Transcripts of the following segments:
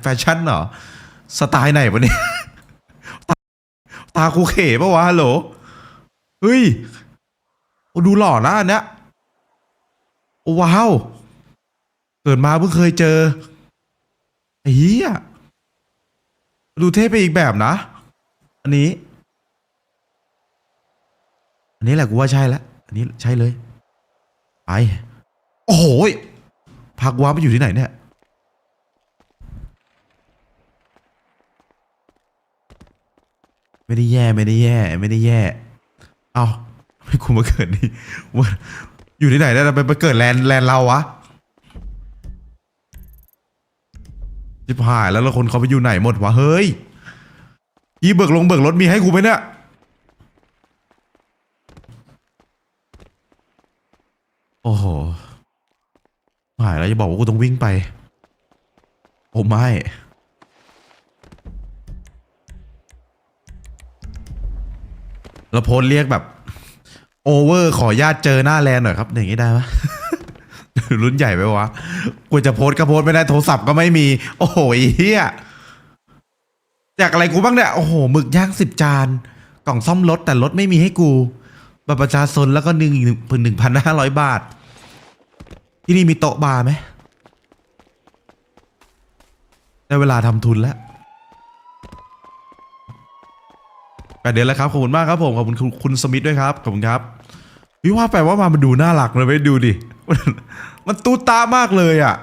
แฟชั่นเหรอ สไตล์ไหนวะเนี่ยตาตาคูเขปะวะฮัลโหลเฮ้ยโอ้ดูหล่อนะอันเนี้ยว้าวเกิดมาเพิ่งเคยเจอไอ้เหี้ยดูเท่ไปอีกแบบนะ อันนี้ อันนี้แหละกูว่าใช่แล้วอันนี้ใช่เลย ไป โอ้โหพักว้าไปอยู่ที่ไหนเนี่ย ไม่ได้แย่ไม่ได้แย่ ไม่ได้แย่ เอาไม่กูมาเกิดนี่ว่าอยู่ที่ไหนเนี่ยไปไปเกิดแลนแลนเราวะจิบหายแล้วแล้วคนเขาไปอยู่ไหนหมดวะเฮ้ยยี่เบิกลงเบิกรถมีให้กูไหมเนี่ยโอ้โหหายแล้วจะบอกว่ากูต้องวิ่งไป โอ้ไม่ แล้วโพสเรียกแบบ โอเวอร์ขอญาตเจอหน้าแลนหน่อยครับ อย่างนี้ได้ปะ รุ่นใหญ่ไปวะกูจะโพสก็โพสไม่ได้โทรศัพท์ก็ไม่มี โอ้โหเฮียจากอะไรกูบ้างเนี่ยโอ้โหหมึกย่างสิบจาน กล่องซ่อมรถแต่รถไม่มีให้กูบัตรประชาชนแล้วก็หนึ่งหนึ่งพันห้าร้อยบาท ที่นี่มีโต๊ะบาร์ไหมได้เวลาทำทุนแล้ว แปดเดือนแล้วครับขอบคุณมากครับผมขอบคุณคุณสมิธด้วยครับขอบคุณครับพี่ว่าแปลว่ามามันดูน่ารักเลยไปดูดิ มันตูตามากเลยอะ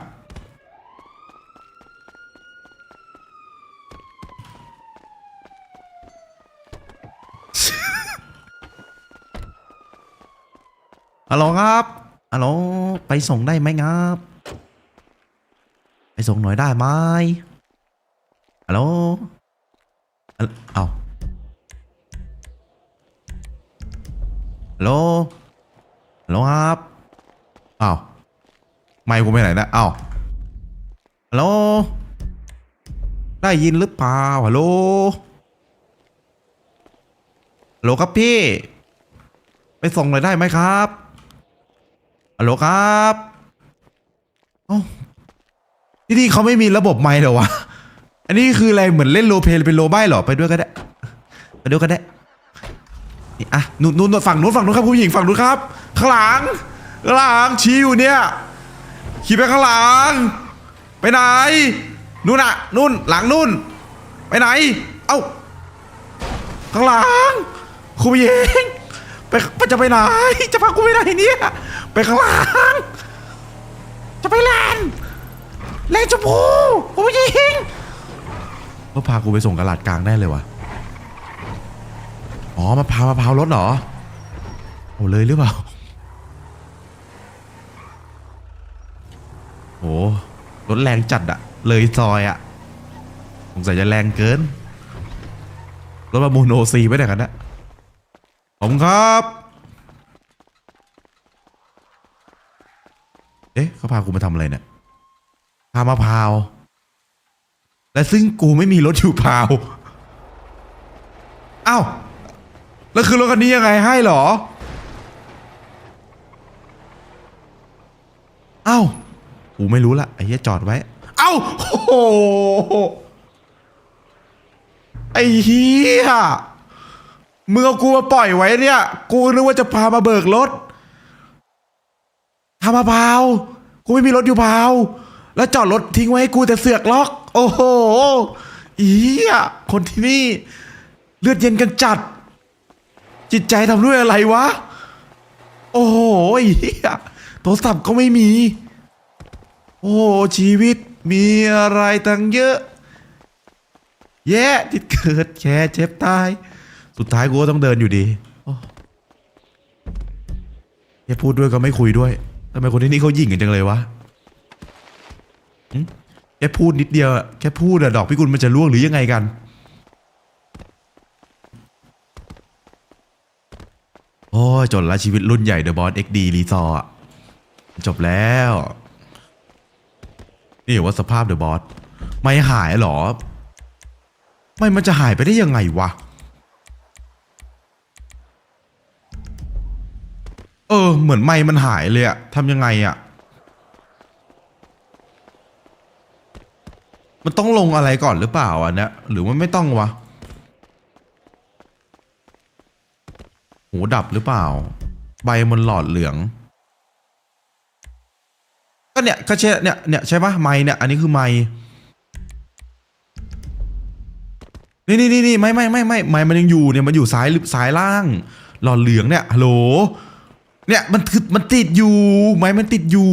ฮัลโหลครับ ฮัลโหล ไปส่งได้ไหมครับ ไปส่งหน่อยได้ไหมฮัลโหล เอา โหลฮัลโหลครับอ้าวไม่กูไปไหนนะอ้าวฮัลโหลได้ยินหรือเปล่าฮัลโหลฮัลโหลครับพี่ ไปส่งหน่อยได้ไหมครับฮัลโหลครับเอ้าที่นี่เขาไม่มีระบบไมค์เหรอวะ อันนี้คืออะไรเหมือนเล่นโรลเพลเป็นโรลใบ้เหรอ ไปด้วยก็ได้ ไปด้วยก็ได้ นี่อะนู่นนู่นฝั่งนู้นฝั่งนู้นครับผู้หญิงฝั่งนู้นครับข้างหลังข้างหลังชี้อยู่เนี่ยขี่ไปข้างหลัง ไปไหนนู่นน่ะนู่นหลังนู่น ไปไหน เอ้าข้างหลังครูผู้หญิงไปจะไปไหน จะพากูไปไหนเนี่ยไปข้างหลังจะไปแลนด์แลนด์ชมพูครูผู้หญิงก็พากูไปส่งกระลาดกลางได้เลยว่ะ อ๋อมาพาวมะพร้าวรถเหรอโอ้เลยหรือเปล่าโอ้รถแรงจัดอะเลยซอยอะสงสัยจะแรงเกิน รถประมูลโอซีไม่ได้กันนะผมครับ เอ๊ะเขาพากูมาทำอะไรเนี่ยพามาพร้าวและซึ่งกูไม่มีรถอยู่พาวอ้าว แล้วคือรถคันนี้ยังไงให้เหรอเอ้ากูไม่รู้ละไอ้เหี้ยจอดไว้ เอ้าโอ้โหไอ้เฮียมึงเอากูมาปล่อยไว้เนี่ย กูนึกว่าจะพามาเบิกรถพามาพากูไม่มีรถอยู่พาแล้วจอดรถทิ้งไว้ให้กูแต่เสือกล็อก โอ้โหอีเหี้ยคนที่นี่ เลือดเย็นกันจัด จิตใจทำด้วยอะไรวะ โอ้โหเหี้ยโทรศัพท์ก็ไม่มี โอ้ชีวิตมีอะไรตั้งเยอะ แย่ที่เกิดแค่เจ็บตาย สุดท้ายกูก็ต้องเดินอยู่ดีอ้แค่พูดด้วยก็ไม่คุยด้วยทำไมคนที่นี่เขายิ่งกันจังเลยวะแค่พูดนิดเดียวแค่พูดอะดอกพิกุลมันจะร่วงหรือยังไงกัน โอ้ย จนละชีวิตรุ่นใหญ่เดอะบอสเอ็กดีรีซอร์จบแล้ว นี่ว่าสภาพเดอะบอสไม่หายหรอ ไม่มันจะหายไปได้ยังไงวะ เออ เหมือนไม่มันหายเลยอะทำยังไงอะมันต้องลงอะไรก่อนหรือเปล่าอันเนี้ยหรือว่าไม่ต้องวะ หูดับหรือเปล่า ใบมันหลอดเหลือง ก็เนี่ยก็ใช่เนี่ยเนี่ยใช่ปะไม้เนี่ย อันนี้คือไม้นี่นี่นี่ไม่ไม่ไม่ไม่ไม้มันยังอยู่เนี่ยมันอยู่ซ้ายหรือซ้ายล่าง หลอดเหลืองเนี่ยฮัลโหล เนี่ยมันคือมันติดอยู่ ไม้มันติดอยู่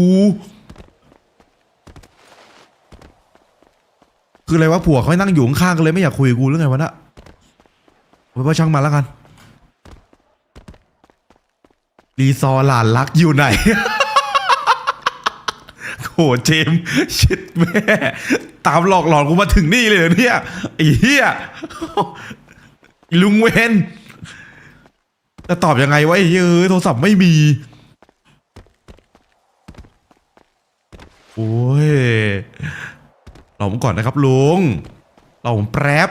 คืออะไรวะผัวเขาให้นั่งอยู่ข้างๆกันเลยไม่อยากคุยกูหรือไงวะน่ะไว้ว่าช่างมาแล้วกัน รีซอหลานรักอยู่ไหน โหเจมชิดแม่ ตามหลอกหลอนกูมาถึงนี่เลยเหรอเนี่ยไอ้เหี้ยลุงเวนจะตอบยังไงวะไอ้เหี้ยเอ้ยโทรศัพท์ไม่มี โอ้ยรอผมก่อนนะครับลุงรอผมแป๊บ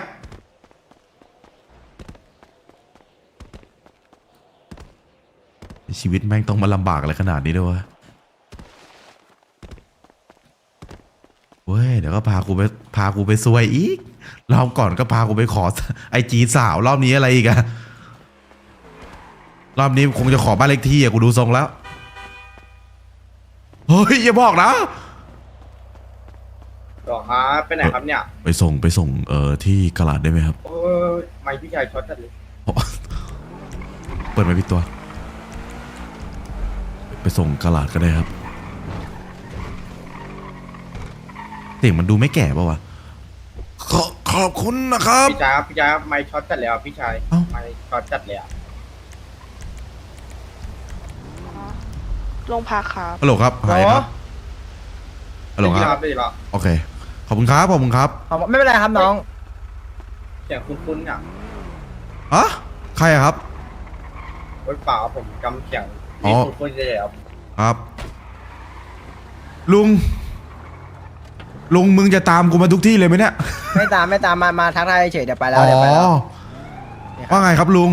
ชีวิตแม่งต้องมาลำบากอะไรขนาดนี้ด้วยวะเว้ยเดี๋ยวก็พากูไปพากูไปซวยอีก รอบก่อนก็พากูไปขอไอจีสาวรอบนี้อะไรอีกอะรอบนี้คงจะขอบ้านเลขที่อะกูดูทรงแล้ว เฮ้ย อย่าบอกนะหรอครับไปไหนครับเนี่ยไปส่งไปส่งเอ่อที่กลาดได้ไหมครับ โอ้ยไม่พี่ชายช็อตจัดเลย เปิดไหมพี่ตัว ไปส่งกลาดก็ได้ครับเสียงมันดูไม่แก่ป่าวะขอขอบคุณนะครับ พี่ชายครับพี่ชายครับไม่ช็อตจัดแล้วพี่ชายเอ้า ไม่ช็อตจัดเลยอะโรงพักครับ ฮัลโหลครับหายครับฮัลโหลได้ยินคครัรับบได้ยินแล้วโอเคขอบคุณครับขอบคุณครับเอาไม่เป็นไรครับน้อง เสียงคุ้นๆเนี่ยฮะใครอะครับรถเปล่าผมจำเสียง อ๋อนี่คุ้นๆเลยครับครับ ลุง ลุงมึงจะตามกูมาทุกที่เลยไหมเนี่ยไม่ตามไม่ตามมามาทักทายเฉยเดี๋ยวไปแล้วอ๋อเดี๋ยวไปแล้วเนี่ยครับว่าไงครับลุง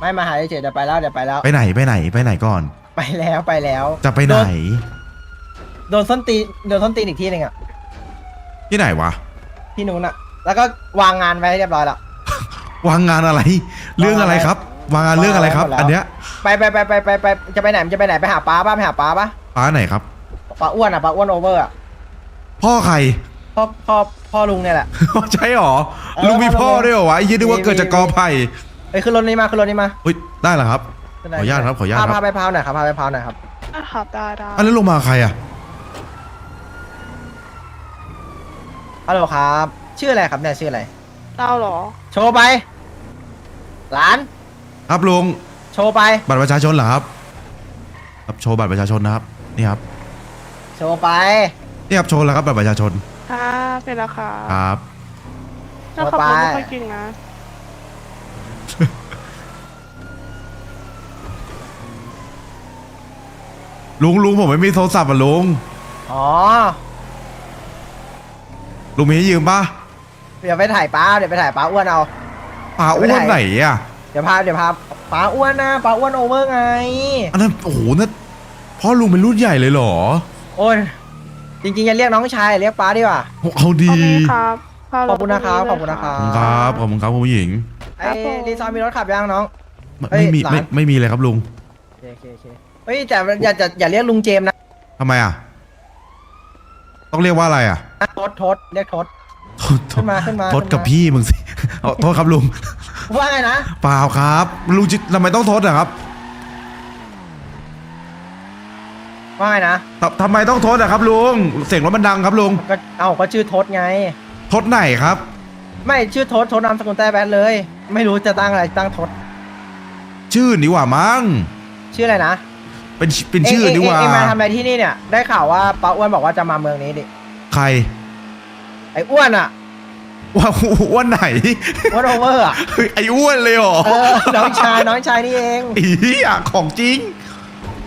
ไม่มาหาเฉยเดี๋ยวไปแล้วเดี๋ยวไปแล้วไปไหนไปไหนไปไหนก่อน ไปแล้วไปแล้วจะไปไหน โดโดนส้นตีนโดนส้นตีนอีกที่หนึ่งอะที่ไหนวะ ที่นู้นอะ แล้วก็วางงานไว้เรียบร้อยแล้ววางงานอะไร เรื่องอะไรครับ วางงานเรื่องอะไรครับวางงานหมดแล้วอันเนี้ยไปไปไปไปไปไปจะไปไหนมันจะไปไหนไปหาป้าป้าไปหาป้าป้าป้าไหนครับป้าอ้วนอะป้าอ้วนโอเวอร์อะพ่อใครพ่อพ่อพ่อลุงเนี่ยแหละใช่หรอเออลุงมีพ่พ่ออลุงด้วยเหรอวะไอ้ยี่นึกว่ามีเกิดจากกอไผ่เอ้ยขึ้นรถนี้มาขึ้นรถนี้มาเฮ้ยได้เหรอครับขึ้นขได้ออนุญาตครับขออนุญาตพาคพารับไปพาวหน่อยครับพาไปพาวหน่อยครับอะครับได้ได้อันนั้นลงมาใครอะฮัลโหลครับ ชื่ออะไรครับเนี่ยชื่ออะไรเล่าเหรอ โชว์ไปหลาน ครับลุงโชว์ไป บัตรประชาชนเหรอครับครับโชว์บัตรประชาชนนะครับนี่ครับโชว์ไป นี่ครับโชว์แล้วครับบัตรประชาชนค่ะเป็นราคาครับถ้าขับรถไม่ค่อยเก่งนะ ลุงลุงผมไม่มีโทรศัพท์อะลุงอ๋อ ลุงมีให้ยืมปะเดี๋ยวไปถ่ายป้า เดี๋ยวไปถ่ายป้าอ้วนเอาป้าอ้วนไหนอะ เดี๋ยวพาเดี๋ยวพาป้าอ้วนนะป้าอ้วนโอเวอร์ไง อันนั้นโอ้โหนั่นพ่อลุงเป็นรุ่นใหญ่เลยเหรอโอ้ยจริงๆจะเรียกน้องชายเรียกป้าดีกว่า โอ้เอาขดีอบคุณครับพาขอบคุณนะครับขอบคุณนะครัขอบคุณครับขอบคุณครับคุณผู้หญิง ไอ้รีซอร์มีรถขับยังน้อง ไม่เฮ้ยไม่มีหลาน ไม่ไม่มีเลยครับลุงโอเคโอเคโอเคเฮ้ยแต่อย่าอย่าอย่าเรียกลุงเจมส์นะทำไมอะ ต้องเรียกว่าอะไรอะทศทศเรียกทศโทษโทขึ้ษนมาขึ้นมาโทษขึ้นมากับพี่มึงสิเอาโทษครับลุง ว่าไงนะเปล่าครับลุงจิทำไมต้องโทษอะครับว่าไงนะทำทำไมต้องโทษอะครับลุงเสียงรถมันดังครับลุงก็เอาก็ชื่อทศไงโทษไหนครับ ไม่ชื่อทศทศนามสกุลแต้แบทเลย ไม่รู้จะตั้งอะไรตั้งทศชื่อนี่หว่ามั้งชื่ออะไรนะเป็นเป็นชื่อเงนี่หว่าเงเงมาทำอะไรที่นี่เนี่ย ได้ข่าวว่าป้าอ้วนบอกว่าจะมาเมืองนี้ดิใครไอ้อ้วนอะ ว่าอ้วนไหนอ้วนโอเวอร์อะเฮ้ยไอ้อ้วนเลยเหรอเออน้องชายน้องชายนี่เอง อีอะของจริง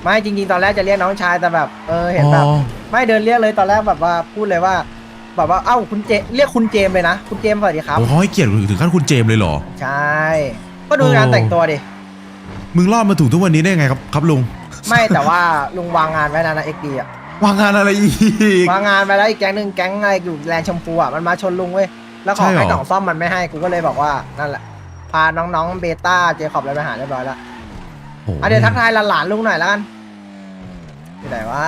ไม่จริงๆ ตอนแรกจะเรียกน้องชายแต่แบบเออเห็นแบบ อ๋อ ไม่เดินเรียกเลยตอนแรกแบบว่าพูดเลยว่า แบบว่าเอ้าคุณเจเรียกคุณเจมส์เลยนะ คุณเจมส์สวัสดีครับ โอ้เขาให้เกียรติถึงขั้นคุณเจมส์เลยเหรอ ใช่ก็ดูงานโอ้แต่งตัวดิ มึงรอดมาถึงทุกวันนี้ได้ไงครับครับลุงไม่แต่ว่าลุงวางงานไว้นะนะเอ็กดีอะวางงานอะไรอีกมางานไปแล้วอีกแก๊งหนึ่งแก๊งอะไรอยู่แลนด์ชมพูอะมันมาชนลุงเว้ย แล้วขอใช่เหรอ ให้กล่องซ่อมมันไม่ให้กูก็เลยบอกว่านั่นแหละ พาน้องๆเบต้าเจคอบอะไรไปหาเรียบร้อยแล้วโอ้โหอะเดี๋ยวทักทายหลานๆลุงหน่อยแล้วกันที่ไหนว่า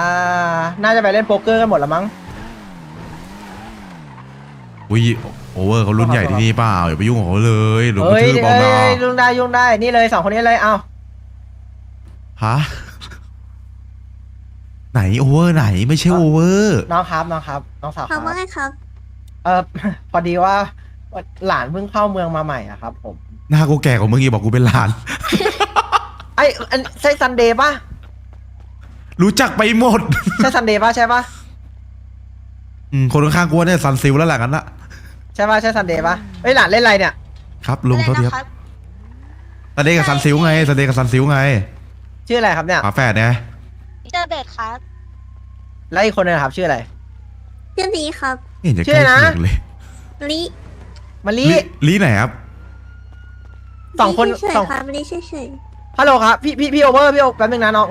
น่าจะไปเล่นโป๊กเกอร์กันหมดแล้วมั้ง อุ้ยโอเวอร์เขารุ่นใหญ่ที่นี่เปล่าอย่าไปยุ่งกับเขาเลยหรือไปเฮ้ยทืบเอาเอ้นะยลุงได้ยุ่งได้นี่เลยสองคนนี้เลยเอาฮะไหนโอเวอร์ไหนไม่ใช่โอเวอร์น้องครับน้องครับน้องสาวคครัรับบว่าไงครับ เออ พอดีว่าหลานเพิ่งเข้าเมืองมาใหม่อะครับ ผม หน้ากูแก่กว่ามึงอีกบอกกูเป็นหลาน ไอ้อันใช่ซันเดย์ปะรู้จักไปหมด ใช่ซันเดย์ปะใช่ปะอืมคนข้างๆกูเนี่ยซันซิลแล้วแหละกันละใช่ปะใช่ซันเดย์ปะเอ้ยหลานเล่นอะไรเนี่ย ครับลุงอะไรเท่าทีนะคครัรับบซันเดย์กับซันซิลไงซันเดย์กับซันซิลไงชื่ออะไรครับเนี่ยฝาแฝดไงเจอเบดครับ แล้วอีกคนนึงครับ ชื่ออะไร ชื่อลีครับ ไม่เห็นจะชื่ใกล้อนะเคียงเลยลีมาลีลีลีไหนครับ สองคนลีเฉยสองๆครับลีเฉยฮัลโหลครับพี่พี่พี่โอเวอร์พี่โอแป๊บนึงนะน้อง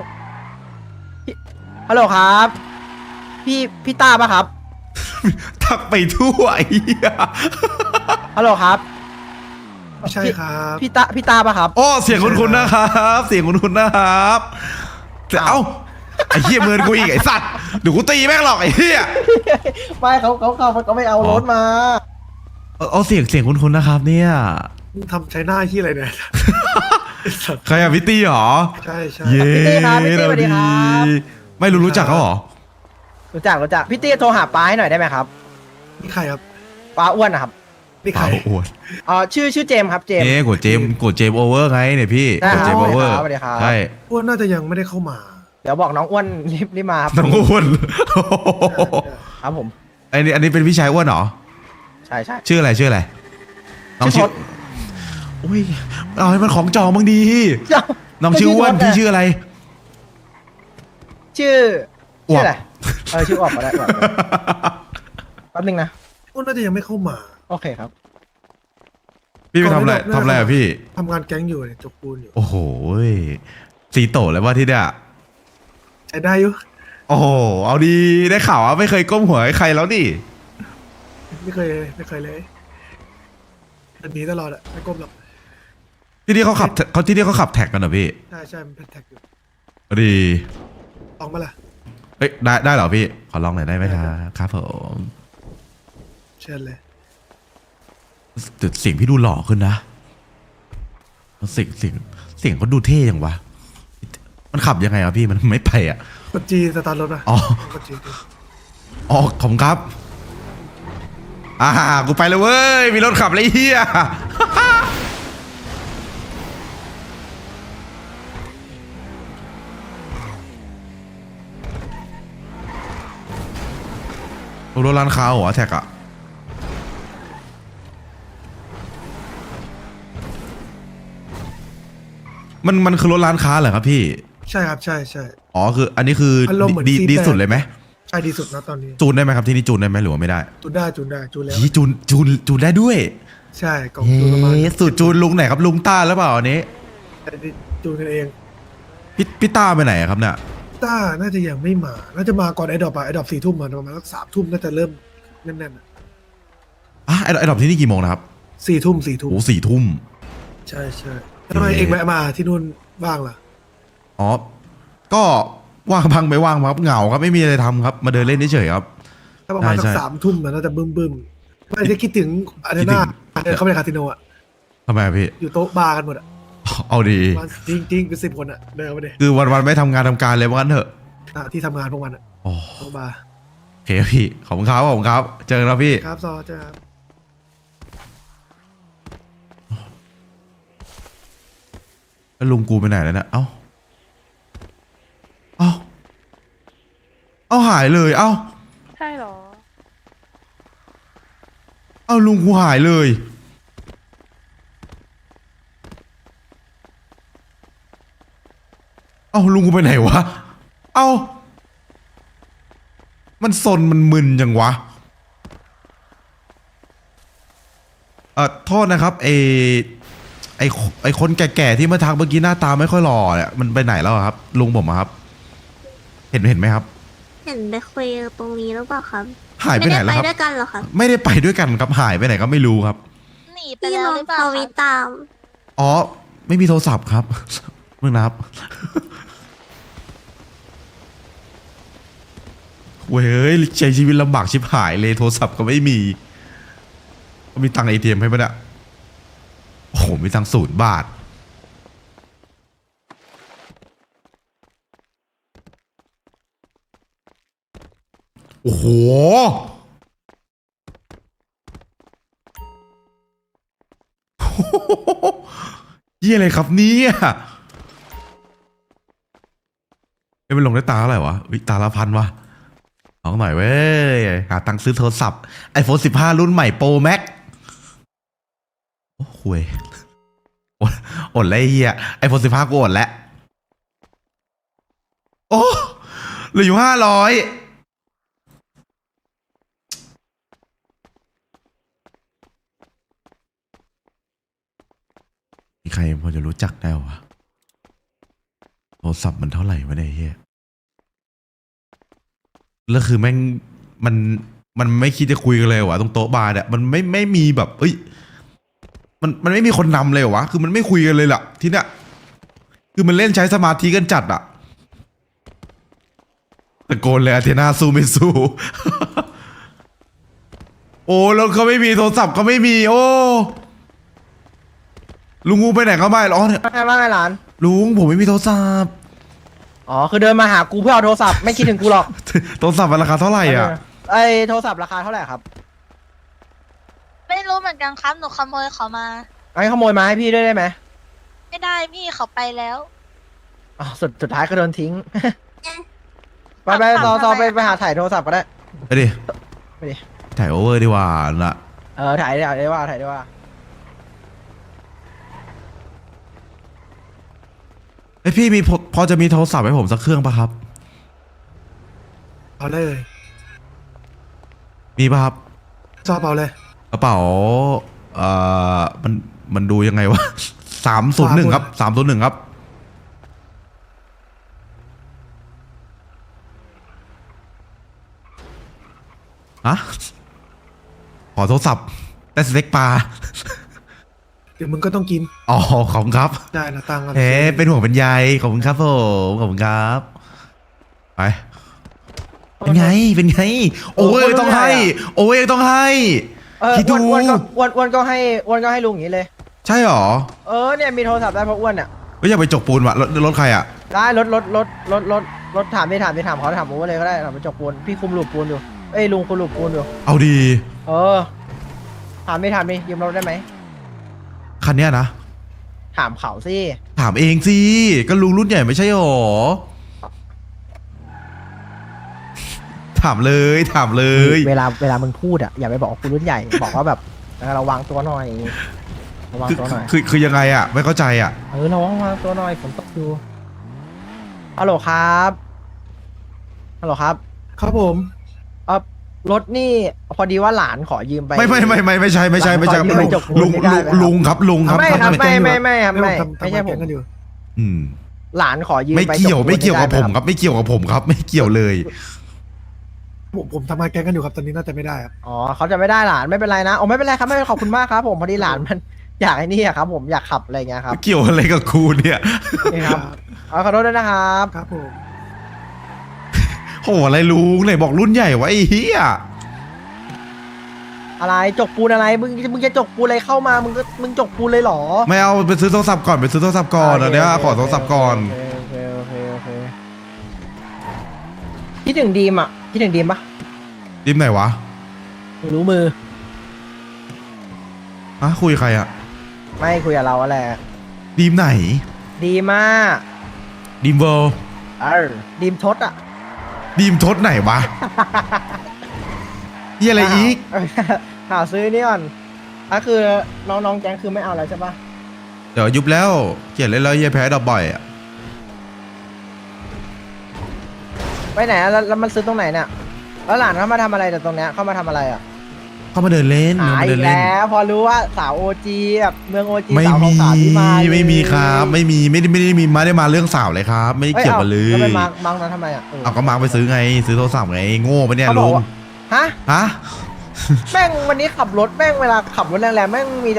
พี่ฮัลโหลครับ พี่พี่ต้าปะครับทักไปทั่วไอ้เหี้ยฮัลโหลครับใช่ครับพี่ต้าพี่ต้าปะครับโอ้เสียงคุณๆนะครับ เสียงคุณๆนะครับแต่เอ้า ไอ้เหี้ยเมินกูอีกไอ้สัตว์เดี๋ยวกูตีแม่งหรอกไอ้เหี้ยไม่เขาเขาเขาเขาไม่เอาอ๋อรถมาเอาเอาเสียงเสียงคุณๆนะครับ เนี่ยมึงทำใช้หน้าที่อะไรเนี่ยไอ้สัตว์ใครอะพี่ตี้เหรอใช่ใช่เย้พี่ตี้ครับพี่ตี้สวัสดีครับ ไม่รู้รู้จักเขาเหรอรู้จักรู้จักพี่ตี้โทรหาป้าให้หน่อยได้ไหมครับนี่ใครครับป้าอ้วนนะครับนี่เปใครล่าอวดอ๋อชื่อชื่อเจมส์ครับเจมส์เอ๊ะกดเจมส์กดเจมส์โอเวอร์ไงเนี่ยพี่ได้กดเจมส์โอเวอร์สวัสดีครับใช่อ้วนน่าจะยังไม่ได้เข้ามา เดี๋ยวบอกน้องอ้วนรีบรีบมาครับน้องอ้วนครับผมอันนี้อันนี้เป็นพี่ชายอ้วนเหรอใช่ใช่ชื่ออะไรชื่ออะไรน้องชื่ชื่ออทศอุ้ยเอาให้มันของจองบ้างดีเจ้าน้องชื่ออ้วนไม่พี่ชื่ชื่อออะไร ชื่ออ้วกชื่ออะไรเออชื่อออกก็ได้อวกก็ได้แป๊บนึงนะอ้วนน่าจะยังไม่เข้ามา โอเคครับ พี่ไปทำอะไรก่อนไม่ได้ทำอะไรอะพี่ทำงานแก๊งอยู่เนี่ยจกปูนอยู่โอ้โหยสีโตเลยว่าที่เนี่ย ใช้ได้อยู่โอ้โหเอาดีได้ข่าวว่าไม่เคยก้มหัวให้ใครแล้วนี่ไม่เคยไม่เคยเลยอันนี้ตลอดอะไม่ก้มหรอกที่นี่เขาขับเขาที่นี่เขาขับแท็กกันเหรอพี่ใช่ใช่มันเป็นแท็กอยู่เอาดีลองมาล่ะเอ้ยได้ได้เหรอพี่ขอลองหน่อยได้ไหมครับครับผมเชิญเลยแต่เสียงพี่ดูหล่อขึ้นนะเสียงเสียงเสียงเขาดูเท่ยังวะ มันขับยังไงอะพี่มันไม่ไปอะกดจีสตาร์ทรถนะอ๋อ กดจีอ๋อขอบคุณครับ อ่า กูไปเลยเว้ย มีรถขับเลยเฮียรถร้านค้าเหรอแท็กอะมันมันคือรถร้านค้าเหรอครับพี่ ใช่ครับใช่ใช่ อ๋อคือ อันนี้คืออารมณ์เหมือนดีซีดีแปดสุดเลยไหมใช่ดีสุดนะตอนนี้จูนได้ไหมครับที่นี่จูนได้ไหมหรือว่าไม่ได้จูนได้จูนได้จูนแล้วพี่จูนจูนจูนได้ด้วยใช่กล่องจูนประมาณเฮ้สูตรจูนลุงไหนครับลุงต้าหรือเปล่าอันนี้จูนกันเองพี่พี่ต้าไปไหนอะครับเนี่ยต้าน่าจะยังไม่มาน่าจะมาก่อนไอ้ดอกอะไอ้ดอกสี่ทุ่มมาประมาณสักสามทุ่มน่าจะเริ่มแน่นๆอะอะไอ้ไอ้ดอกที่นี่กี่โมงนะครับสี่ทุ่มสี่ทุ่มโอ้สี่ทุ่ม ใช่ใช่ทำไมเองแวะมาที่นู่นบ้างล่ะ อ๋อ ก็ว่างพังไปว่างครับเหงาครับไม่มีอะไรทำครับ มาเดินเล่นเฉยๆครับ ถ้าประมาณสัใช่กใช่ สามทุ่มน่ะน่าจะบึ้มบึ้มๆไม่ได้คิดถึงอารีนาคิดถึงเดินเข้าไปในคาสิโนอะ ทำไมอะพี่ อยู่โต๊ะบาร์กันหมดอะเอาดีจริงจริงๆเป็นสิบคนอะ เดินเข้าไปเลยคือวันวันๆไม่ทำงานทำการเลยว่างั้นเถอะอะที่ทำงานพวกมันอะโอ้โต๊ะบาร์โอเคพี่ ขอบคุณครับขอบคุณครับ เจอกันครับพี่ ครับซอเจ้าครับแล้วลุงกูไปไหนแล้วเนะเอ้า เอ้า เอ้าหายเลย เอ้าใช่เหรอ เอ้าลุงกูหายเลย เอ้าลุงกูไปไหนวะ เอ้ามันซนมันมึนจังวะเอ่อโทษนะครับไอไอไอคนแก่ๆที่มาทักเมื่อกี้หน้าตาไม่ค่อยหล่อเนี่ยมันไปไหนแล้วอะครับ ลุงผมอะครับ เห็นเห็นไหมครับๆ ห็นไปคุยตรงนี้หรือเปล่าครับหายไปไหนแล้วม่ครับด้ไปด้วยกันเหรอครับไม่ได้ไปด้วยกันครับหายไปไหนก็ไม่รู้ครับ หนีไปแล้วหรือเปล่าวิตาม อ๋อ ไม่มีโทรศัพท์ครับ เมื่อนับเว้ยใช้ชีวิตลำบากชิบหายเลยโทรศัพท์ก็ไม่มีก็มีตังค์ไอเทียมให้ปะเนี่ยโอ้โหมีตังค์ศูนย์บาท โอ้โห เยี่ยอะไรครับเนี่ยเอ้ยมันลงได้ตาเท่าไรวะวิตาละพันวะเอาหน่อยเว้ย หาตังค์ซื้อโทรศัพท์ iPhone 15 รุ่นใหม่ Pro Max โอ้โหยอดอดแล้วไอ้เฮีย iPhone 15 กูอดแล้ว โอ้เหลืออยู่ห้าร้อย มีใครพอจะรู้จักได้วะโทรศัพท์มันเท่าไหร่วะเนี่ยไอ้เฮียแล้วคือแม่งมันมันไม่คิดจะคุยกันเลยวะตรงโต๊ะบาร์เนี่ยมันไม่ไม่มีแบบ เอ้ย มันมันไม่มีคนนำเลยวะคือมันไม่คุยกันเลยล่ะ ที่เนี้ยคือมันเล่นใช้สมาธิกันจัดอะตะโกนเลยอาเทนาสู้ไม่สู้โอ้รถเขาไม่มีโทรศัพท์เขาไม่มี โอ้ ลุงงูไปไหนก็ไม่หรอเนี่ยว่าไงว่าไงหลาน ลุงผมไม่มีโทรศัพท์อ๋อ คือเดินมาหากูเพื่อเอาโทรศัพท์ ไม่คิดถึงกูหรอกโทรศัพท์มันราคาเท่าไหร่อะไอโทรศัพท์ราคาเท่าไหร่ครับไม่รู้เหมือนกันครับ หนูขโมยเขามา ไอ้ขโมยมาให้พี่ด้วยได้ไหมไม่ได้พี่เขาไปแล้วอ๋อสุดสุดท้ายก็โดนทิ้งเอ๊ะไปไปถามต่อต่อทำไมไปอะไปหาถ่ายโทรศัพท์ก็ได้ ไปดิ ไปดิ ถ่ายโอเวอร์ดีกว่าน่ะ เออ ถ่ายได้ถ่ายได้ว่าถ่ายได้ว่า ไอยพี่มีพอพอจะมีโทรศัพท์ให้ผมสักเครื่องปะครับ เอาเลยมีปะครับชอบเอาเลย กระเป๋าเอ่อมันมันดูยังไงวะสามศูนย์หนึ่งครับสามศูนย์หนึ่งครับ อะขอโทรศัพท์แต่สเต็กปลา เดี๋ยวมึงก็ต้องกิน อ๋อ ขอบคุณครับ ได้นะตังค์อะเฮ้เป็นห่วงเป็นใยขอบคุณครับผมขอบคุณครับ ไป เป็นไง เป็นไง โอ้ยต้องให้ โอ้ยต้องให้ เออคิดดู อ้วนอ้วนก็อ้วนอ้วนก็ให้อ้วนก็ให้ลุงอย่างนี้เลย ใช่หรอ เออเนี่ยมีโทรศัพท์ได้เพราะอ้วนเนี่ยไม่อยากไปจกปูนว่ะรถรถใครอะ ได้รถรถรถรถรถรถถามไม่ถามไม่ถามเขาถามผมว่าเลยก็ได้ถามไปจกปูนพี่คุมหลุมปูนอยู่เอ้ยลุงคุมหลุมปูนอยู่เอาดี เออ ถามไม่ถามไม่ยืมรถได้ไหม คันเนี้ยนะ ถามเขาสิถามเองสิ ก็ลุงรุ่นใหญ่ไม่ใช่หรอ ถามเลย ถามเลย เวลาเวลามึงพูดอะอย่าไปบอกว่ากูรุ่นใหญ่ บอกว่าแบบเออระวังตัวหน่อยระวังคือตัวหน่อยคือคือยังไงอะ ไม่เข้าใจอะ เออระวังระวังตัวหน่อยฝนตกอยู่ฮัลโหลครับฮัลโหลครับ ครับผมเออ รถนี่พอดีว่าหลานขอยืมไป ไม่ไม่ไม่ไม่ไม่ใช่ไม่ใช่ไม่ใช่ขอยืมลุไปงจกปูนลุงไม่ได้ไหมครับ ลุงครับลุงครับไม่ครับทำไม่ไม่ไม่ครับไม่ทำทำไม่ใช่ผมทำกันอยู่อืมหลานขอยืมไม่ไปเกี่ยวจปูนไม่เกี่ยวกับด้ผมไหครับ ไม่เกี่ยวกับผมครับ ไม่เกี่ยวเลย ผมผมทำงานแก๊งกันอยู่ครับตอนนี้น่าจะไม่ได้ครับอ๋อเขาจะไม่ได้หลานไม่เป็นไรนะโอ้ไม่เป็นไรครับไม่เป็นไรขอบคุณมากครับ ผมพอดีหลานมัน อยากไอ้นี่อะครับ ผมอยากขับอะไรเงี้ยครับเกี่ยวอะไรกับครูเนี่ย นี่ครับเอาขอโทษด้วยนะครับ ครับผม โหอะไรลุงไหนบอกรุ่นใหญ่วะไอ้เหี้ยอะไรจกปูนอะไรมึงมึงจะจกปูนอะไรเข้ามามึงก็มึงจกปูนเลยเหรอไม่เอาไปซื้อโทรศัพท์ก่อนไปซื้อโทรศัพท์ก่อนโคอันเนี้ยโคขอโทรศัพท์ก่อนโอเคโอเคโอเคคิดถึงดีมอะคิดถึงดีมปะดิมไหนวะรู้มือฮะคุยกับใครอะ ไม่คุยกับเราอะไรดีมไหน ดีมากดีมเวิลด์เออดีมทศอะ ดีมทศไหนวะเหียอะไรอีกเาหาซื้อนี่ก่อนก็คือน้องๆแก๊งคือไม่เอาแล้วใช่ปะเดี๋ยวยุบแล้วเขียนเล่นแล้วเฮียแพ้ดอกบ่อยอะไปไหนอะแล้วแล้วมันซื้อตรงไหนเนี่ยแล้วหลานเขามาทำอะไรแต่ตรงเนี้ยเขามาทำอะไรอะ เขาเขามาเดินเล่นหาเขามาอีเดิกนเล่น แล้วพอรู้ว่าสาวโอจีแบบเมืองโอจีไม่สาวขอมีงสาวที่มาเลยไม่มีครับ ไม่มีไม่ได้ไม่ได้มีไม่ได้มาเรื่องสาวเลยครับ ไม่ได้อ้เกี่ยวกันเลอ้าแล้วยไปมามังนั้นทำไมอะเอาก็มาไปซื้อไง ซื้อโทรศัพท์ไงโง่ปะเนี่ยเขาบลุอกงว่าฮะฮะ แม่งวันนี้ขับรถแม่งเวลาขับรถแรงๆแม่งมี